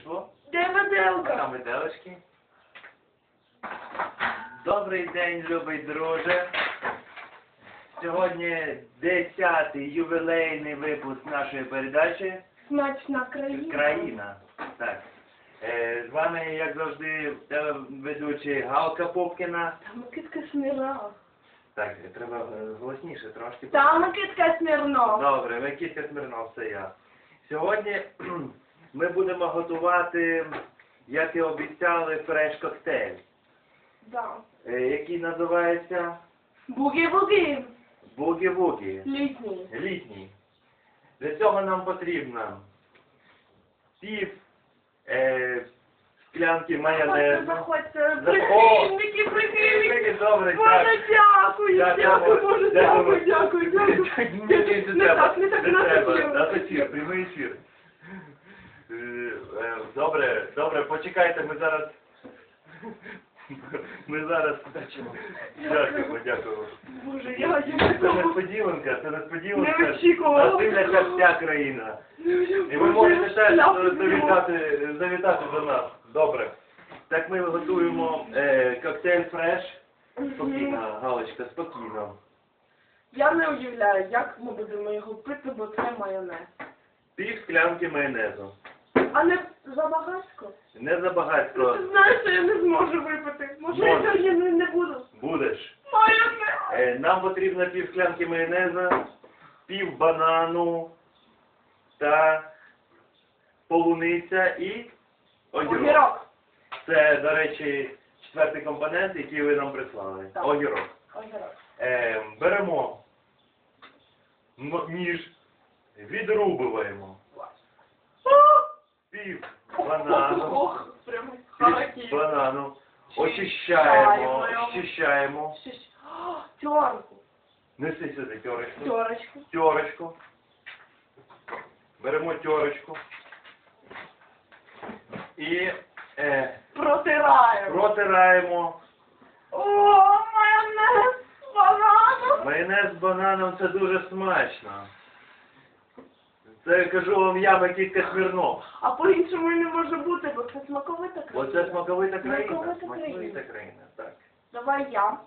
пішло. Де А виделка? там виделочки. Добрий день, любий друже. Сьогодні 10-й ювілейний випуск нашої передачі Смачна країна. Країна. Так. Е, з вами, як завжди, телеведучий Галка Попкіна. Та Микитка Смірнова. Так, треба е, голосніше трошки. Та Микитка Смірнова. Добре, Микітка Смирнов, це я. Сьогодні ми будемо готувати, як і обіцяли, фреш-коктейль, Да. е, який називається Бугі-бугі. Бугі-Вугі. Літній. Літній. Для цього нам потрібно пів е, склянки Заходьте, майонезу. заходьте. За- Прихильники, прихильники. Добре, Боже, так. дякую, дякую, Боже, дякую, дякую, дякую. Ні, ні, не Не треба, так, не так, не не треба. так. На ефір, прямий ефір. Е, Добре, добре, почекайте, ми зараз... Ми зараз... Дякуємо, дякуємо. Боже, я Це несподіванка, це несподіванка. Не очікувала. Вся країна. І ви можете теж завітати, завітати до нас. Добре. Так ми готуємо е, коктейль фреш. Спокійно, Галочка, спокійно. Я не уявляю, як ми будемо його пити, бо це майонез. Пів склянки майонезу. А не забагатько? Не забагатько Ти знаєш, що я не зможу випити. Може, я Можеш. сьогодні не, не буду. будеш. Майонез! Е, нам потрібно пів склянки майонезу, пів банану та полуниця і огірок. Огірок. Це, до речі, четвертий компонент, який ви нам прислали. Так. Огірок. Огірок. Е, беремо м- ніж, відрубуємо пів банану, пів банану, Очищаємо. очищаємо, Терку. Неси сюди тьорочку. Терочку. Тьорочку. Беремо тьорочку. І е, Протираємо. протираємо. О, майонез з бананом. Майонез з бананом це дуже смачно. Це кажу вам я, Микітка Смірнов. А по-іншому і не може бути, бо це смаковита Бо країна. це смаковита країна. Смаковита Смаковита країна. країна, так. Давай я.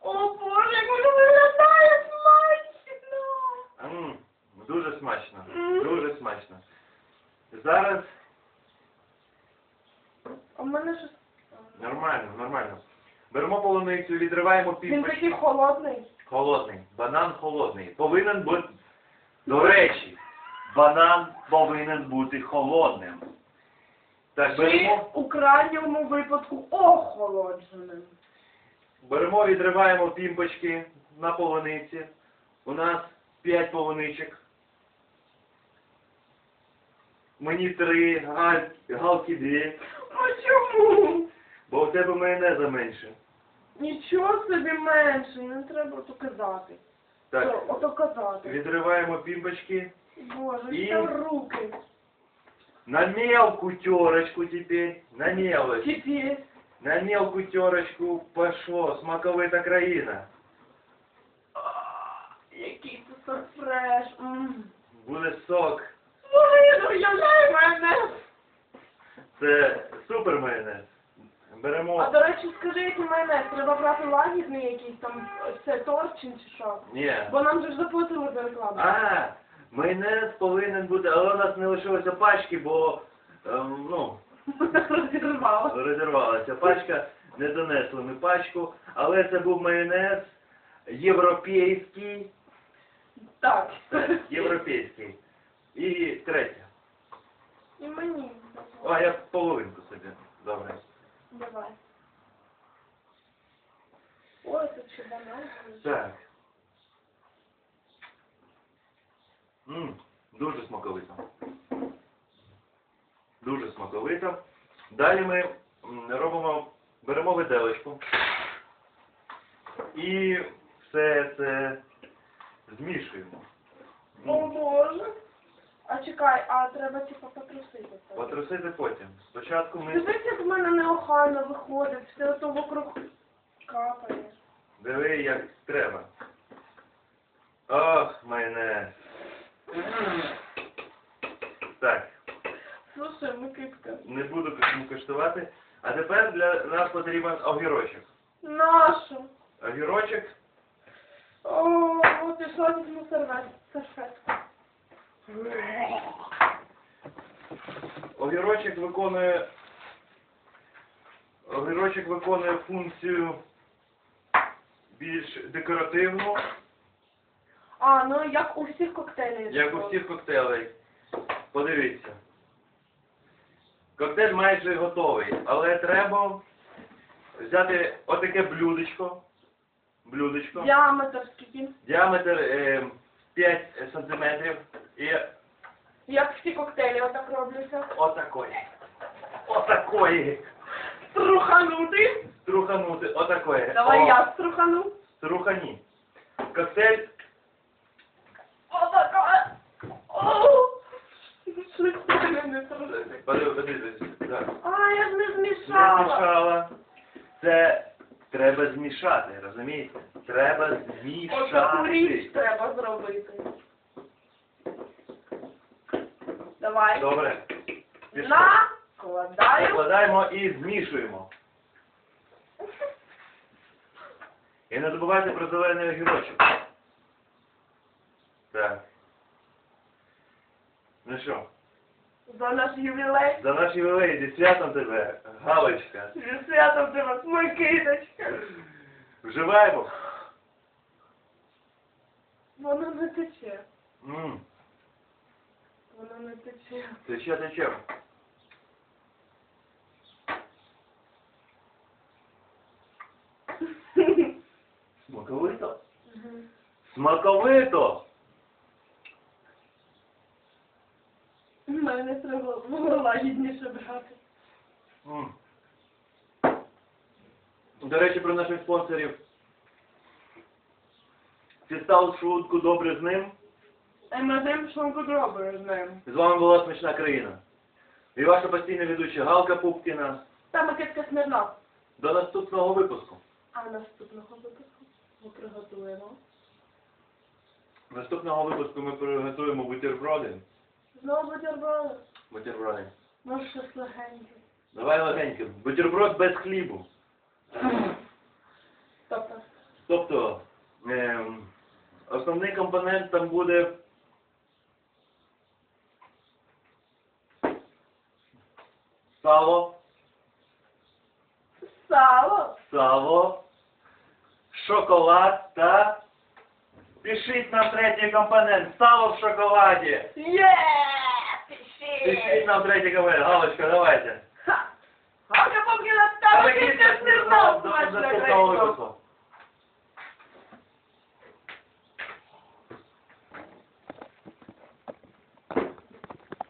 О, Боже, як воно виглядає смачно. М, дуже смачно. Дуже смачно. Зараз А в мене щось... нормально, нормально. Беремо полуницю, відриваємо Він пів такий холодний. Холодний. Банан холодний. Повинен бути. До речі, банан повинен бути холодним. Так, Чи беремо, у крайньому випадку охолодженим. беремо, відриваємо пімпочки на полуниці. У нас 5 полуничок. Мені три, галь, галки дві, А чому? бо у тебе майонеза менше. Нічого собі менше, не треба ото казати. Так, Що, ото казати. відриваємо пімпочки Боже, що руки. на мелку терочку теперь, на мелочь. Теперь. На мелкую терочку пошло, смаковита країна. А, Який це сок фреш. М. Буде сок. Боже, я не уявляю майонез. Це супер майонез. А Беремо. до речі, скажи, який майонез? Треба брати лагідний якийсь там, це торчин чи що? Ні. Бо нам же ж заплатили за рекламу. А, майонез повинен бути, але у нас не лишилося пачки, бо ем, ну, Розірвала. розірвалася пачка, не донесли ми пачку, але це був майонез європейський. Так. Так, європейський. І третє. І мені. О, я половинку собі. Добре. Давай. Ой, тут ще банан. Так. Мм, дуже смаковито. Дуже смаковито. Далі ми робимо, беремо виделочку і все це змішуємо. О боже. А чекай, а треба типу потрусити. Потрусити потім. Спочатку ми Дивись, як в мене неохайно виходить, все ото вокруг капає. диви, як треба. Ох, майонез. Так. Слушай, Микитка. Не буду м, коштувати. А тепер для нас потрібен огірочок. Нашу. Огірочок О, от і що візьму сервет. Огірочок виконує огірочок виконує функцію більш декоративну, А, ну як у всіх коктейлів. як у всіх коктейлей. Подивіться. Коктейль майже готовий, але треба взяти отаке блюдечко. Блюдечко. Діаметр скільки? Діаметр е, 5 сантиметрів і Як всі коктейлі отак робляться. отакої. Отакої. Струханути. Струханути, отакої. Давай О, я струхану. Струхані. Коктейль Отака. О! Щось мене не подивись. Так. А, я ж не Не змішала. змішала. Це треба змішати, розумієте? Треба Отаку річ змішати. треба зробити. Давай. Добре. Пішли. Накладаю. Викладаємо і змішуємо. І не забувайте про зелений огірочок. Так. Ну що, За наш ювілей. за наш ювілей зі святом тебе, Галочка. Зі святом тебе, Микиточка. Вживаємо. Воно не тече. М, Воно не тече. Тече, тече. Смаковито. Мгм. Смаковито. Мене треба було лагідніше брати. М. До речі, про наших спонсорів. Фістал шутку добре з ним. А що він з ним. З вами була смачна країна. І ваша постійна ведуча Галка Пупкіна. Та Микитка Смірнов. До наступного випуску. А наступного випуску ми приготуємо. Наступного випуску ми приготуємо бутерброди. Знову бутерброди. Бутерброди. Ну, щось легеньке. Давай легенько. Бутерброд без хлібу. Тобто, Тобто, ем, основний компонент там буде сало, сало. сало, шоколад та Пишіть на третій компонент. Сало в шоколаді. Є! Пишіть Пиши! третій компонент. Галочка, давайте. А я поки Та ви наставити кінець не знав, до-